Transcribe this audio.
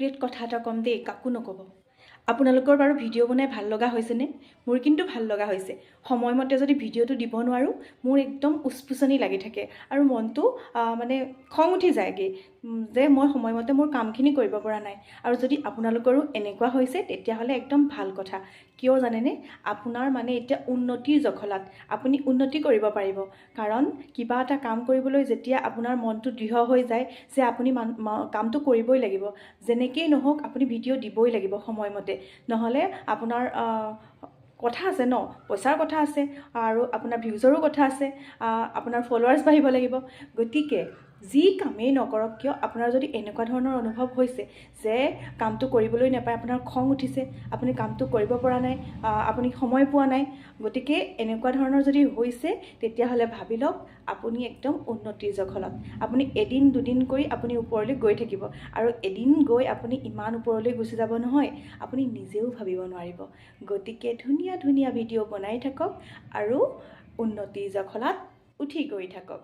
Secret কথা এটা ক'ম দেই কাকো নক'ব। আপোনালোকৰ বাৰু ভিডিঅ' বনাই ভাল লগা হৈছেনে? মোৰ কিন্তু ভাল লগা হৈছে। সময়মতে যদি ভিডিঅ'টো দিব নোৱাৰোঁ মোৰ একদম উচপুচনি লাগি থাকে আৰু মনটো মানে খং উঠি যায়গৈ যে মই সময়মতে মোৰ কামখিনি কৰিব পৰা নাই। আৰু যদি আপোনালোকৰো এনেকুৱা হৈছে তেতিয়াহ'লে একদম ভাল কথা। কিয় জানেনে? আপোনাৰ মানে এতিয়া উন্নতিৰ জখলাত আপুনি উন্নতি কৰিব পাৰিব। কাৰণ কিবা এটা কাম কৰিবলৈ যেতিয়া আপোনাৰ মনটো দৃঢ় হৈ যায় যে আপুনি মান কামটো কৰিবই লাগিব। যেনেকেই নহওক আপুনি ভিডিঅ' দিবই লাগিব সময়মতে। নহ'লে আপোনাৰ কথা আছে ন? পইচাৰ কথা আছে আৰু আপোনাৰ ভিউজৰো কথা আছে। আপোনাৰ ফলোৱাৰ্ছ বাঢ়িব লাগিব। গতিকে যি কামেই নকৰক কিয় আপোনাৰ যদি এনেকুৱা ধৰণৰ অনুভৱ হৈছে যে কামটো কৰিবলৈ নাপায় আপোনাৰ খং উঠিছে আপুনি কামটো কৰিব পৰা নাই আপুনি সময় পোৱা নাই গতিকে এনেকুৱা ধৰণৰ যদি হৈছে তেতিয়াহ'লে ভাবি লওক আপুনি একদম উন্নতিৰ জখলত। আপুনি এদিন দুদিন কৰি আপুনি ওপৰলৈ গৈ থাকিব। আৰু এদিন গৈ আপুনি ইমান ওপৰলৈ গুচি যাব নহয় আপুনি নিজেও ভাবিব নোৱাৰিব। গতিকে ধুনীয়া ধুনীয়া ভিডিঅ' বনাই থাকক আৰু উন্নতিৰ জখলাত উঠি গৈ থাকক।